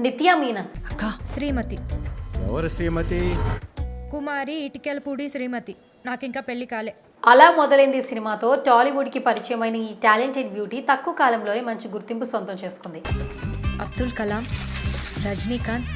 నిత్యా మీనన్. అక్క శ్రీమతి. ఎవరు శ్రీమతి? కుమారి ఇటికెలపూడి శ్రీమతి. నాకింకా పెళ్ళి కాలే. అలా మొదలైంది ఈ సినిమాతో టాలీవుడ్కి పరిచయమైన ఈ టాలెంటెడ్ బ్యూటీ తక్కువ కాలంలోనే మంచి గుర్తింపు సొంతం చేసుకుంది. అబ్దుల్ కలాం రజనీకాంత్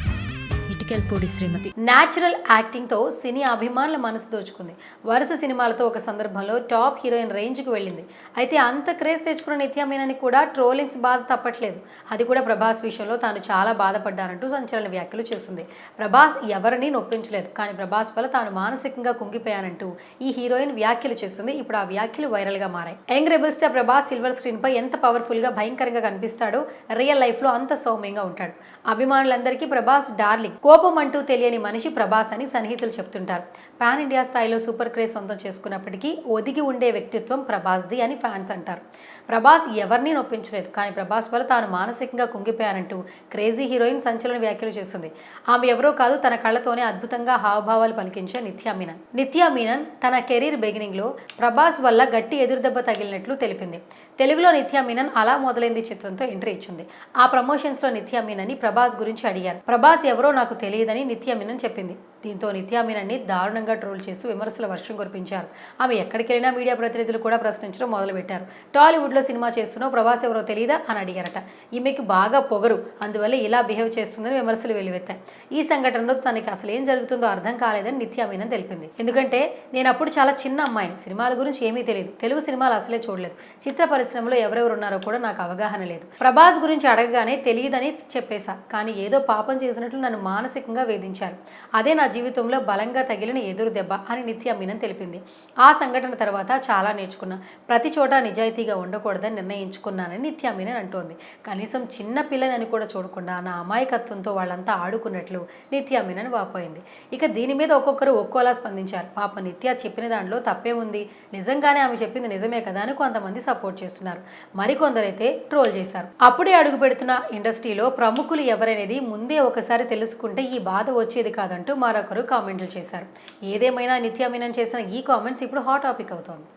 ఇటుకెల్పూడి శ్రీమతి. న్యాచురల్ యాక్టింగ్తో సినీ అభిమానుల మనసు దోచుకుంది. వరుస సినిమాలతో ఒక సందర్భంలో టాప్ హీరోయిన్ రేంజ్కి వెళ్ళింది. అయితే అంత క్రేజ్ తెచ్చుకున్న నిత్యా మీనని కూడా ట్రోలింగ్స్ బాధ తప్పట్లేదు. అది కూడా ప్రభాస్ విషయంలో తాను చాలా బాధపడ్డానంటూ సంచలన వ్యాఖ్యలు చేసింది. ప్రభాస్ ఎవరిని నొప్పించలేదు. కానీ ప్రభాస్ వల్ల తాను మానసికంగా కుంగిపోయానంటూ ఈ హీరోయిన్ వ్యాఖ్యలు చేసింది. ఇప్పుడు ఆ వ్యాఖ్యలు వైరల్గా మారాయి. Young rebel star Prabhas silver screen పై ఎంత పవర్ఫుల్గా భయంకరంగా కనిపిస్తాడో రియల్ లైఫ్లో అంత సౌమ్యంగా ఉంటాడు. అభిమానులందరికీ ప్రభాస్ డార్లింగ్ కోపం అంటూ తెలియని మనిషి ప్రభాస్ అని సన్నిహితులు చెప్తుంటారు. పాన్ ఇండియా స్థాయిలో సూపర్ క్రేజ్ సొంతం చేసుకున్నప్పటికీ ఒదిగి ఉండే వ్యక్తిత్వం ప్రభాస్ది అని ఫ్యాన్స్ అంటారు. ప్రభాస్ ఎవరిని నొప్పించలేదు. కానీ ప్రభాస్ వల్ల తాను మానసికంగా కుంగిపోయానంటూ క్రేజీ హీరోయిన్ సంచలన వ్యాఖ్యలు చేస్తుంది. ఆమె ఎవరో కాదు తన కళ్ళతోనే అద్భుతంగా హావభావాలు పలికించే నిత్యా మీనన్. నిత్యా మీనన్ తన కెరీర్ బిగినింగ్లో ప్రభాస్ వల్ల గట్టి ఎదురుదెబ్బ తగిలినట్లు తెలిపింది. తెలుగులో నిత్యా మీనన్ అలా మొదలైంది చిత్రంతో ఎంట్రీ ఇచ్చింది. ఆ ప్రమోషన్స్లో నిత్యా మీనన్ని ప్రభాస్ గురించి అడిగారు. ప్రభాస్ ఎవరో నాకు తెలియదని నిత్యా చెప్పింది. దీంతో నిత్యా మీనన్ని దారుణంగా ట్రోల్ చేస్తూ విమర్శల వర్షం కురిపించారు. ఆమె ఎక్కడికి వెళ్ళినా మీడియా ప్రతినిధులు కూడా ప్రశ్నించడం మొదలుపెట్టారు. టాలీవుడ్లో సినిమా చేస్తున్నావు ప్రభాస్ ఎవరో తెలియదా అని అడిగారట. ఈమెకి బాగా పొగరు అందువల్ల ఇలా బిహేవ్ చేస్తుందని విమర్శలు వెలువెత్తాయి ఈ సంఘటనలో తనకి అసలు ఏం జరుగుతుందో అర్థం కాలేదని నిత్యా మీనన్ తెలిపింది. ఎందుకంటే నేను అప్పుడు చాలా చిన్న అమ్మాయిని సినిమాల గురించి ఏమీ తెలియదు. తెలుగు సినిమాలు అసలే చూడలేదు. చిత్ర పరిశ్రమలో ఎవరెవరు ఉన్నారో కూడా నాకు అవగాహన లేదు. ప్రభాస్ గురించి అడగగానే తెలియదని చెప్పేశా కానీ ఏదో పాపం చేసినట్లు నన్ను మానసికంగా వేధించారు. అదే నా జీవితంలో బలంగా తగిలిన ఎదురు దెబ్బ అని నిత్య మీనన్ తెలిపింది. ఆ సంఘటన తర్వాత చాలా నేర్చుకున్నా. ప్రతి చోట నిజాయితీగా ఉండకూడదని నిర్ణయించుకున్నానని నిత్య మీనన్ అంటోంది. కనీసం చిన్న పిల్లని కూడా చూడకుండా నా అమాయకత్వంతో వాళ్ళంతా ఆడుకున్నట్లు నిత్య మీనన్ వాపోయింది. ఇక దీని మీద ఒక్కొక్కరు ఒక్కోలా స్పందించారు. పాప నిత్య చెప్పిన దాంట్లో తప్పే ఉంది. నిజంగానే ఆమె చెప్పింది నిజమే కదా అని కొంతమంది సపోర్ట్ చేస్తున్నారు. మరికొందరైతే ట్రోల్ చేశారు. అప్పుడే అడుగు పెడుతున్న ఇండస్ట్రీలో ప్రముఖులు ఎవరనేది ముందే ఒకసారి తెలుసుకుంటే ఈ బాధ వచ్చేది కాదంటూ మరొక ఒకరు కామెంట్లు చేశారు. ఏదేమైనా నిత్య మీనన్ చేసిన ఈ కామెంట్స్ ఇప్పుడు హాట్ టాపిక్ అవుతోంది.